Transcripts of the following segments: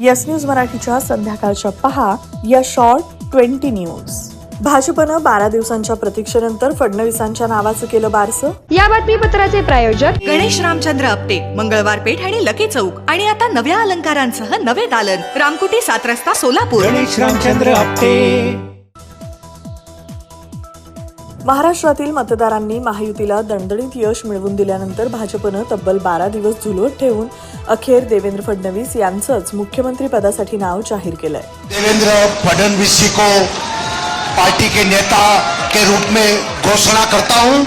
Yes news मराठीच्या संध्याकाळच्या पहा या शॉर्ट ट्वेंटी न्यूज. भाजपनं बारा दिवसांच्या प्रतीक्षेनंतर फडणवीसांच्या नावाचं केलं बारसं. या बातमीपत्राचे प्रायोजक गणेश रामचंद्र आपटे मंगळवार पेठ आणि लकी चौक आणि आता नव्या अलंकारांसह नवे दालन रामकुटी सात रस्ता सोलापूर. गणेश रामचंद्र आपटे. महाराष्ट्रातील मतदारांनी महायुतीला दणदणीत यश मिळवून दिल्यानंतर भाजपनं तब्बल बारा दिवस झुलवत ठेवून अखेर देवेंद्र फडणवीस यांचंच मुख्यमंत्री पदासाठी नाव जाहीर केलंय. देवेंद्र फडणवीस जी को पार्टी के नेता के रूप में घोषणा करता हूं।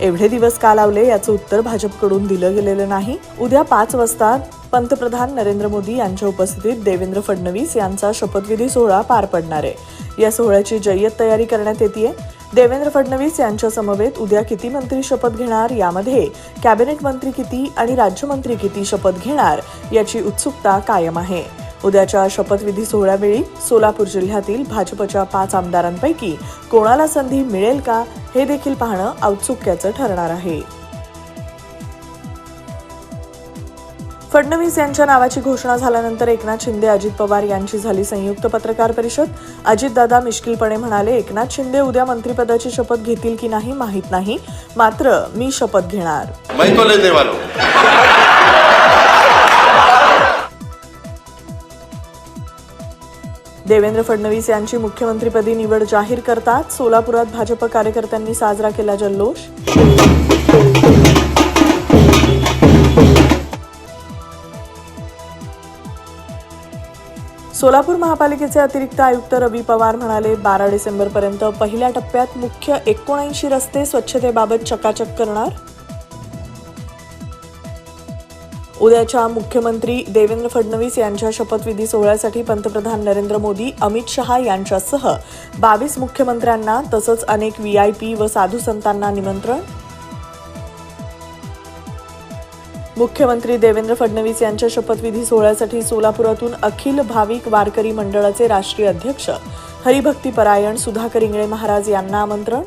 एवढे दिवस का लावले याचं उत्तर भाजपकडून दिलं गेलेलं नाही. उद्या पाच वाजता पंतप्रधान नरेंद्र मोदी यांच्या उपस्थितीत देवेंद्र फडणवीस यांचा शपथविधी सोहळा पार पडणार आहे. या सोहळ्याची जय्यत तयारी करण्यात येते देवेंद्र फडणवीस यांच्या समवेत उद्या किती मंत्री शपथ घेणार यामध्ये कॅबिनेट मंत्री किती आणि राज्यमंत्री किती शपथ घेणार याची उत्सुकता कायम आहे. उद्याच्या शपथविधी सोहळ्यावेळी सोलापूर जिल्ह्यातील भाजपच्या पाच आमदारांपैकी कोणाला संधी मिळेल का हे देखील पाहणं औत्सुक्याचं ठरणार आहे. फडणवीस यांच्या नावाची घोषणा झाल्यानंतर एकनाथ शिंदे अजित पवार यांची झाली संयुक्त पत्रकार परिषद. अजितदादा मिश्किलपणे म्हणाले एकनाथ शिंदे उद्या मंत्रिपदाची शपथ घेतील की नाही माहीत नाही. मात्र मी शपथ घेणार. देवेंद्र फडणवीस यांची मुख्यमंत्रीपदी निवड जाहीर करतात. सोलापुरात भाजप कार्यकर्त्यांनी साजरा केला जल्लोष. सोलापूर महापालिकेचे अतिरिक्त आयुक्त रवी पवार म्हणाले बारा डिसेंबरपर्यंत पहिल्या टप्प्यात मुख्य एकोणऐंशी रस्ते स्वच्छतेबाबत चकाचक करणार? उद्याच्या मुख्यमंत्री देवेंद्र फडणवीस यांच्या शपथविधी सोहळ्यासाठी पंतप्रधान नरेंद्र मोदी अमित शहा यांच्यासह बावीस मुख्यमंत्र्यांना तसंच अनेक व्हीआयपी व साधू संतांना निमंत्रण? मुख्यमंत्री देवेंद्र फडणवीस यांच्या शपथविधी सोहळ्यासाठी सोलापुरातून अखिल भाविक वारकरी मंडळाचे राष्ट्रीय अध्यक्ष हरिभक्ती परायण सुधाकर इंगळे महाराज यांना आमंत्रण.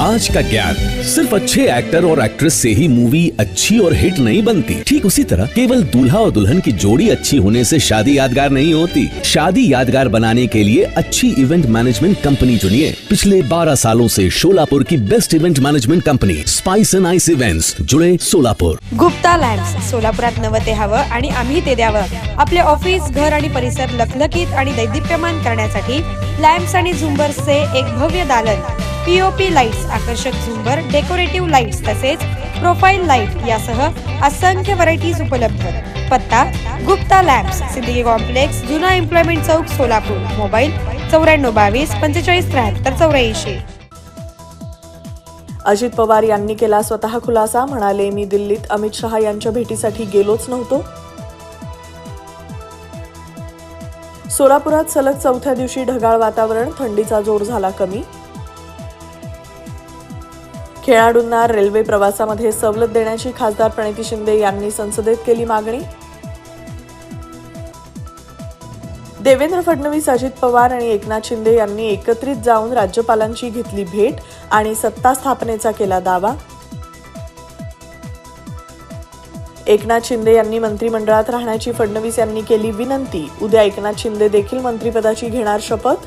आज का ज्ञान सिर्फ़ अच्छे एक्टर और एक्ट्रेस से ही मूवी अच्छी और हिट नहीं बनती। ठीक उसी तरह केवल दूल्हा और दुल्हन की जोड़ी अच्छी होने से शादी यादगार नहीं होती। शादी यादगार बनाने के लिए अच्छी इवेंट मैनेजमेंट कंपनी चुनिए। पिछले 12 सालों से शोलापुर की best event management company spice and ice events जुड़े सोलापुर गुप्ता लॅम्प्स सोलापुरात नवं ते आम्ही ते ऑफ़िस घर परिसर लखलखीत आणि दैदिप्यमान करण्यासाठी लॅम्प्स आणि एक भव्य दालन. पीओपी लाईट्स आकर्षक झुंबर डेकोरेटिव्ह लाईट्स तसेच प्रोफाईल लाइट यासह असंख्य व्हरायटीज उपलब्ध. पत्ता गुप्ता लॅम्प्स सिद्दीकी कॉम्प्लेक्स जुना एम्प्लॉयमेंट चौक सोलापूर. मोबाईल चौऱ्याण्णव बावीस पंचेचाळीस त्र्याहत्तर चौऱ्याऐंशी. अजित पवार यांनी केला स्वतः खुलासा म्हणाले मी दिल्लीत अमित शहा यांच्या भेटीसाठी गेलोच नव्हतो. सोलापुरात सलग चौथ्या दिवशी ढगाळ वातावरण थंडीचा जोर झाला कमी. खेळाडूंना रेल्वे प्रवासामध्ये सवलत देण्याची खासदार प्रणिती शिंदे यांनी संसदेत केली मागणी. देवेंद्र फडणवीस अजित पवार आणि एकनाथ शिंदे यांनी एकत्रित जाऊन राज्यपालांची घेतली भेट आणि सत्ता स्थापनेचा केला दावा. एकनाथ शिंदे यांनी मंत्रिमंडळात राहण्याची फडणवीस यांनी केली विनंती. उद्या एकनाथ शिंदे देखील मंत्रिपदाची घेणार शपथ.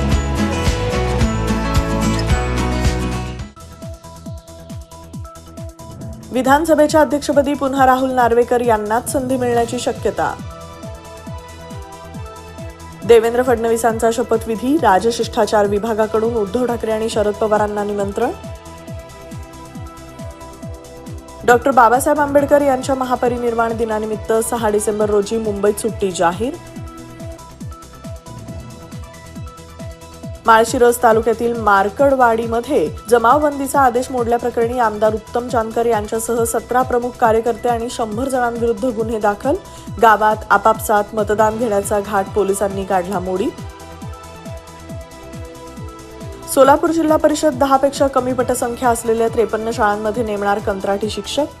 विधानसभेच्या अध्यक्षपदी पुन्हा राहुल नार्वेकर यांनाच संधी मिळण्याची शक्यता. देवेंद्र फडणवीसांचा शपथविधी राजशिष्टाचार विभागाकडून उद्धव ठाकरे आणि शरद पवारांना निमंत्रण. डॉक्टर बाबासाहेब आंबेडकर यांच्या महापरिनिर्वाण दिनानिमित्त सहा डिसेंबर रोजी मुंबईत सुट्टी जाहीर. माळशिरस तालुक्यातील मार्कडवाडीमध्ये जमावबंदीचा आदेश मोडल्याप्रकरणी आमदार उत्तम जानकर यांच्यासह सतरा प्रमुख कार्यकर्ते आणि शंभर जणांविरुद्ध गुन्हे दाखल. गावात आपापसात मतदान घेण्याचा घाट पोलिसांनी काढला मोडी. सोलापूर जिल्हा परिषद दहापेक्षा कमी पटसंख्या असलेल्या त्रेपन्न शाळांमध्ये नेमणार कंत्राटी शिक्षक.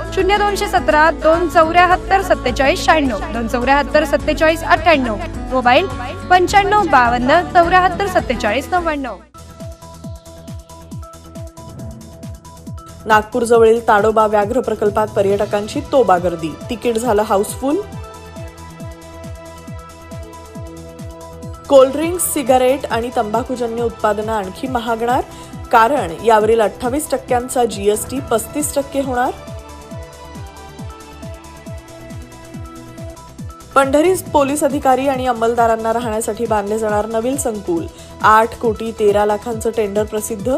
शून्य दोनशे सतरा दोन चौऱ्याहत्तर सत्तेचाळीस शहाण्णव. दोन चौऱ्याहत्तर सत्तेचाळीस अठ्ठ्याण्णव. मोबाईल पंच्याण्णव बावन्न चौऱ्याहत्तर सत्तेचाळीस नव्याण्णव. नागपूरजवळील ताडोबा व्याघ्र प्रकल्पात पर्यटकांची तोबा गर्दी तिकीट झालं हाऊसफुल. कोल्ड्रिंक्स सिगारेट आणि तंबाखूजन्य उत्पादनं आणखी महागणार. कारण यावरील अठ्ठावीस टक्क्यांचा जीएसटी पस्तीस टक्के होणार. पंढरी पोलीस अधिकारी आणि अंमलदारांना राहण्यासाठी बांधले जाणार नवीन संकुल. आठ कोटी तेरा लाखांचं टेंडर प्रसिद्ध.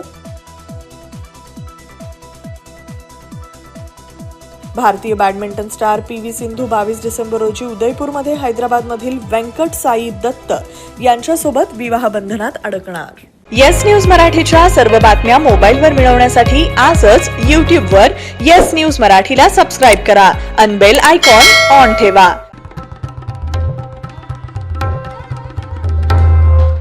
भारतीय badminton star P V Sindhu बावीस डिसेंबर रोजी उदयपूरमध्ये हैदराबादमधील व्यंकट साई दत्त यांच्यासोबत विवाह बंधनात अडकणार. येस न्यूज मराठीच्या सर्व बातम्या मोबाईलवर मिळवण्यासाठी आजच यूट्यूबवर येस न्यूज मराठीला सबस्क्राईब करा. अनबेल आयकॉन ऑन ठेवा.